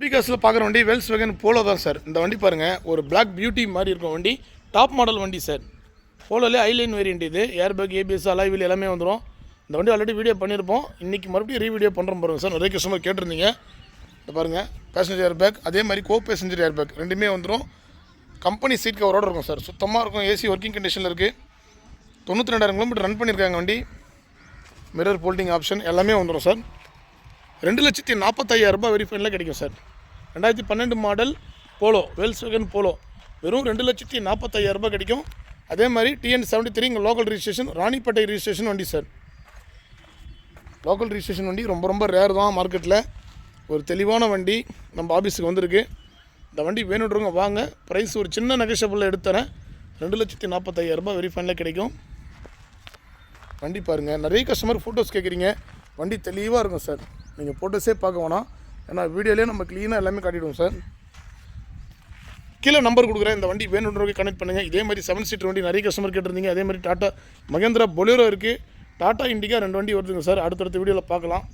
பிகாஸில் பார்க்குற வண்டி Volkswagen Polo தான் சார் இந்த வண்டி பாருங்கள் ஒரு பிளாக் பியூட்டி மாதிரி இருக்கும் வண்டி. டாப் மாடல் வண்டி சார் போலோலே ஐலைன் வேரியண்ட் இது. ஏர் பேக் ஏபிஎஸ் அலாய்வில் எல்லாமே வந்துடும் இந்த வண்டி ஆல்ரெடி வீடியோ பண்ணியிருப்போம் இன்றைக்கி மறுபடியும் ரீ வீடியோ பண்ணுறோம் பாருங்கள் சார் நிறைய கஸ்டமர் கேட்டிருந்தீங்க. இந்த பாருங்கள் பேசஞ்சர் ஏர் பேக் அதே மாதிரி கோ பேசஞ்சர் ஏர்பேக் ரெண்டுமே வந்துடும் கம்பெனி சீட் கவரோட இருக்கும் சார் சுத்தமாக இருக்கும் ஏசி ஒர்க்கிங் கண்டிஷனில் இருக்குது தொண்ணூற்றி ரெண்டாயிரம் கிலோமீட்டர் ரன் பண்ணியிருக்காங்க வண்டி. மிரர் போல்டிங் ஆப்ஷன் எல்லாமே வந்துடும் சார் ரெண்டு லட்சத்தி நாற்பத்தையாயிரம் ரூபாய் வெரிஃபைனில் கிடைக்கும் சார். ரெண்டாயிரத்தி பன்னெண்டு model Polo Volkswagen Polo வெறும் ரெண்டு லட்சத்தி நாற்பத்தையாயிரம் ரூபாய் கிடைக்கும். அதே மாதிரி டிஎன் செவன்ட்டி த்ரீ இங்கே லோக்கல் ரிஜிஸ்ட்ரேஷன் ராணிப்பேட்டை ரிஜிஸ்ட்ரேஷன் வண்டி சார். லோக்கல் ரிஜிஸ்ட்ரேஷன் வண்டி ரொம்ப ரொம்ப ரேர் தான் மார்க்கெட்டில் ஒரு தெளிவான வண்டி நம்ம ஆஃபீஸுக்கு வந்திருக்கு. இந்த வண்டி வேணுன்றவங்க வாங்க. ப்ரைஸ் ஒரு சின்ன நெகஷபிளில் எடுத்துறேன். ரெண்டு லட்சத்தி நாற்பத்தையாயிரம் ரூபாய் வெரிஃபைனில் கிடைக்கும். வண்டி பாருங்கள் நிறைய கஸ்டமர் ஃபோட்டோஸ் கேட்குறீங்க வண்டி தெளிவாக இருக்கும் சார். நீங்கள் ஃபோட்டோஸே பார்க்க வேணாம். ஏன்னா வீடியோலேயே நம்ம க்ளீனாக எல்லாமே காட்டிடுவோம் சார் கீழே நம்பர் கொடுக்குறேன். இந்த வண்டி வேணுன்றவங்க கனெக்ட் பண்ணுங்கள் இதே மாதிரி செவன் சீட்டர் வண்டி நிறைய கஸ்டமர் கேட்டிருந்தீங்க. அதே மாதிரி டாட்டா மகேந்திரா பொலேரோ இருக்குது டாட்டா இண்டிகா ரெண்டு வண்டி வருதுங்க சார் அடுத்தடுத்த வீடியோவில் பார்க்கலாம்.